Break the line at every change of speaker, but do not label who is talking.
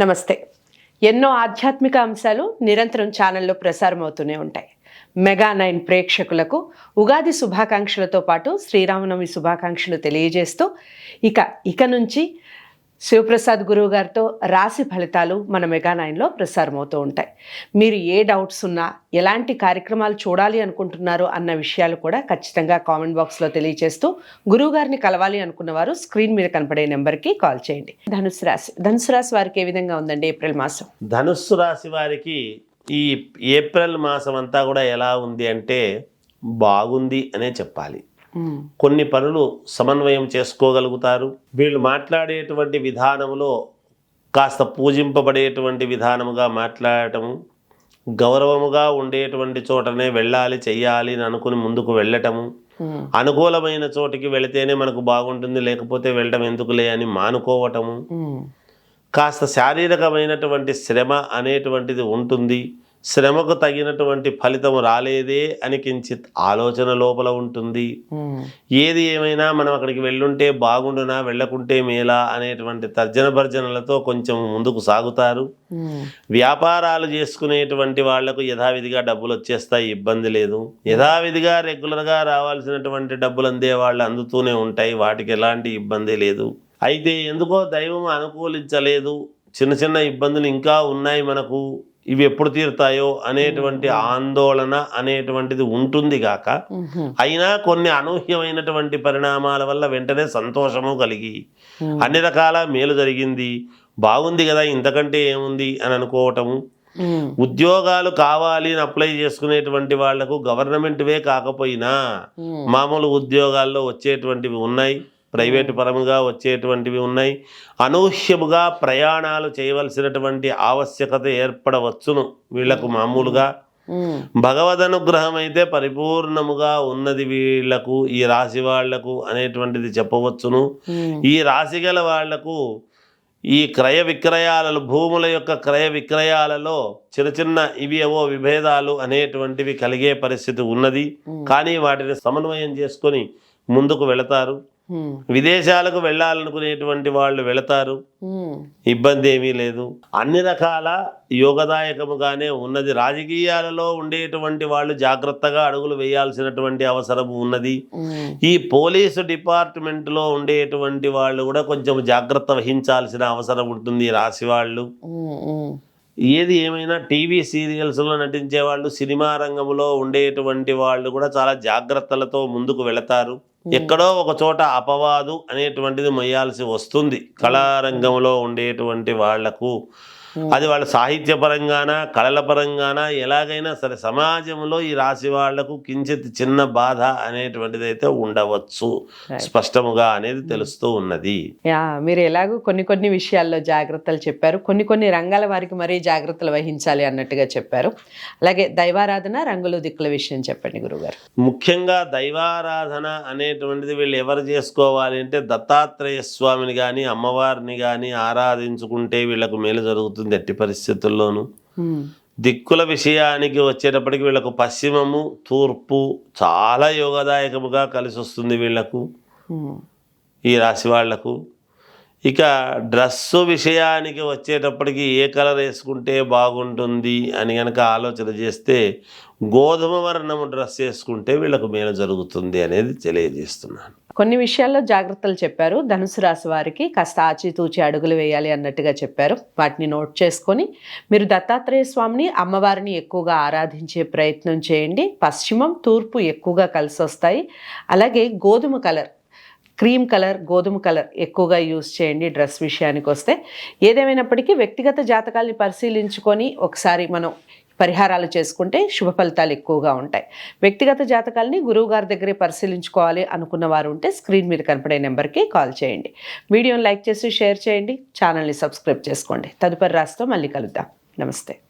నమస్తే. ఎన్నో ఆధ్యాత్మిక అంశాలు నిరంతరం ఛానల్లో ప్రసారం అవుతూనే ఉంటాయి. మెగా నైన్ ప్రేక్షకులకు ఉగాది శుభాకాంక్షలతో పాటు శ్రీరామనవమి శుభాకాంక్షలు తెలియజేస్తూ ఇక ఇక నుంచి శివప్రసాద్ గురువు గారితో రాశి ఫలితాలు మన మెగా నైన్లో ప్రసారం అవుతూ ఉంటాయి. మీరు ఏ డౌట్స్ ఉన్నా ఎలాంటి కార్యక్రమాలు చూడాలి అనుకుంటున్నారు అన్న విషయాలు కూడా ఖచ్చితంగా కామెంట్ బాక్స్లో తెలియజేస్తూ గురువు గారిని కలవాలి అనుకున్న వారు స్క్రీన్ మీద కనపడే నెంబర్కి కాల్ చేయండి. ధనుసు రాశి. ధనుసు రాశి వారికి ఏ విధంగా ఉందండి ఏప్రిల్ మాసం?
ధనుస్సు రాశి వారికి ఈ ఏప్రిల్ మాసం అంతా కూడా ఎలా ఉంది అంటే బాగుంది అనే చెప్పాలి. కొన్ని పనులు సమన్వయం చేసుకోగలుగుతారు. వీళ్ళు మాట్లాడేటువంటి విధానంలో కాస్త పూజింపబడేటువంటి విధానముగా మాట్లాడటము గౌరవముగా ఉండేటువంటి చోటనే వెళ్ళాలి చెయ్యాలి అని అనుకుని ముందుకు వెళ్ళటము అనుకూలమైన చోటికి వెళితేనే మనకు బాగుంటుంది లేకపోతే వెళ్ళడం ఎందుకులే అని మానుకోవటము కాస్త శారీరకమైనటువంటి శ్రమ అనేటువంటిది ఉంటుంది. శ్రమకు తగినటువంటి ఫలితం రాలేదే అని కించిత్ ఆలోచన లోపల ఉంటుంది. ఏది ఏమైనా మనం అక్కడికి వెళ్ళుంటే బాగుండునా వెళ్ళకుంటే మేలా అనేటువంటి తర్జన భర్జనలతో కొంచెం ముందుకు సాగుతారు. వ్యాపారాలు చేసుకునేటువంటి వాళ్ళకు యథావిధిగా డబ్బులు వచ్చేస్తాయి ఇబ్బంది లేదు. యథావిధిగా రెగ్యులర్గా రావాల్సినటువంటి డబ్బులు అందే వాళ్ళు అందుతూనే ఉంటాయి వాటికి ఎలాంటి ఇబ్బంది లేదు. అయితే ఎందుకో దైవం అనుకూలించలేదు. చిన్న చిన్న ఇబ్బందులు ఇంకా ఉన్నాయి మనకు. ఇవి ఎప్పుడు తీరుతాయో అనేటువంటి ఆందోళన అనేటువంటిది ఉంటుంది గాక. అయినా కొన్ని అనూహ్యమైనటువంటి పరిణామాల వల్ల వెంటనే సంతోషము కలిగి అన్ని రకాల మేలు జరిగింది. బాగుంది కదా ఇంతకంటే ఏముంది అని అనుకోవటము. ఉద్యోగాలు కావాలి అని అప్లై చేసుకునేటువంటి వాళ్ళకు గవర్నమెంట్వే కాకపోయినా మామూలు ఉద్యోగాల్లో వచ్చేటువంటివి ఉన్నాయి. ప్రైవేటు పరముగా వచ్చేటువంటివి ఉన్నాయి. అనూహ్యముగా ప్రయాణాలు చేయవలసినటువంటి ఆవశ్యకత ఏర్పడవచ్చును వీళ్ళకు మామూలుగా. భగవద్ అనుగ్రహం అయితే పరిపూర్ణముగా ఉన్నది వీళ్ళకు ఈ రాశి వాళ్ళకు అనేటువంటిది చెప్పవచ్చును. ఈ రాశి గల వాళ్ళకు ఈ క్రయ విక్రయాలలో భూముల యొక్క క్రయ విక్రయాలలో చిన్న చిన్న ఇవి ఏవో విభేదాలు అనేటువంటివి కలిగే పరిస్థితి ఉన్నది. కానీ వాటిని సమన్వయం చేసుకొని ముందుకు వెళతారు. విదేశాలకు వెళ్ళాలనుకునేటువంటి వాళ్ళు వెళతారు. ఇబ్బంది ఏమీ లేదు. అన్ని రకాల యోగదాయకముగానే ఉన్నది. రాజకీయాలలో ఉండేటువంటి వాళ్ళు జాగ్రత్తగా అడుగులు వేయాల్సినటువంటి అవసరం ఉన్నది. ఈ పోలీసు డిపార్ట్మెంట్లో ఉండేటువంటి వాళ్ళు కూడా కొంచెం జాగ్రత్త వహించాల్సిన అవసరం ఉంటుంది రాశి వాళ్ళు. ఏది ఏమైనా టీవీ సీరియల్స్లో నటించే వాళ్ళు సినిమా రంగంలో ఉండేటువంటి వాళ్ళు కూడా చాలా జాగ్రత్తలతో ముందుకు వెళతారు. Hmm. ఎక్కడో ఒక చోట అపవాదు అనేటువంటిది మొయ్యాల్సి వస్తుంది. కళారంగంలో ఉండేటువంటి వాళ్ళకు అది వాళ్ళ సాహిత్యపరంగాన కళల పరంగాన ఎలాగైనా సరే సమాజంలో ఈ రాశి వాళ్ళకు కించిత్ చిన్న బాధ అనేటువంటిది అయితే ఉండవచ్చు స్పష్టముగా అనేది తెలుస్తూ ఉన్నది.
మీరు ఎలాగో కొన్ని కొన్ని విషయాల్లో జాగ్రత్తలు చెప్పారు. కొన్ని కొన్ని రంగాల వారికి మరీ జాగ్రత్తలు వహించాలి అన్నట్టుగా చెప్పారు. అలాగే దైవారాధన రంగులు దిక్కుల విషయం చెప్పండి గురుగారు.
ముఖ్యంగా దైవారాధన అనేటువంటిది వీళ్ళు ఎవరు చేసుకోవాలి అంటే దత్తాత్రేయ స్వామిని కానీ అమ్మవారిని కానీ ఆరాధించుకుంటే వీళ్ళకు మేలు జరుగుతుంది. ఎట్టి పరిస్థితుల్లోనూ. దిక్కుల విషయానికి వచ్చేటప్పటికి వీళ్ళకు పశ్చిమము తూర్పు చాలా యోగదాయకముగా కలిసి వస్తుంది వీళ్ళకు ఈ రాశి వాళ్ళకు. ఇక డ్రస్సు విషయానికి వచ్చేటప్పటికి ఏ కలర్ వేసుకుంటే బాగుంటుంది అని కనుక ఆలోచన చేస్తే గోధుమ వర్ణము డ్రెస్ వేసుకుంటే వీళ్ళకు మేలు జరుగుతుంది అనేది తెలియజేస్తున్నాను.
కొన్ని విషయాల్లో జాగ్రత్తలు చెప్పారు. ధనుసు రాశి వారికి కాస్త ఆచితూచి అడుగులు వేయాలి అన్నట్టుగా చెప్పారు. వాటిని నోట్ చేసుకొని మీరు దత్తాత్రేయ స్వామిని అమ్మవారిని ఎక్కువగా ఆరాధించే ప్రయత్నం చేయండి. పశ్చిమం తూర్పు ఎక్కువగా కలిసి వస్తాయి అలాగే గోధుమ కలర్ క్రీమ్ కలర్ గోధుమ కలర్ ఎక్కువగా యూస్ చేయండి డ్రెస్ విషయానికి వస్తే ఏదేమైనప్పటికీ వ్యక్తిగత జాతకాల్ని పరిశీలించుకొని ఒకసారి మనం పరిహారాలు చేసుకుంటే శుభ ఫలితాలు ఎక్కువగా ఉంటాయి. వ్యక్తిగత జాతకాల్ని గురువు గారి దగ్గరే పరిశీలించుకోవాలి అనుకున్న వారు ఉంటే స్క్రీన్ మీద కనపడే నెంబర్కి కాల్ చేయండి. వీడియోని లైక్ చేసి షేర్ చేయండి. ఛానల్ని సబ్స్క్రైబ్ చేసుకోండి. తదుపరి రాస్తో మళ్ళీ కలుద్దాం. నమస్తే.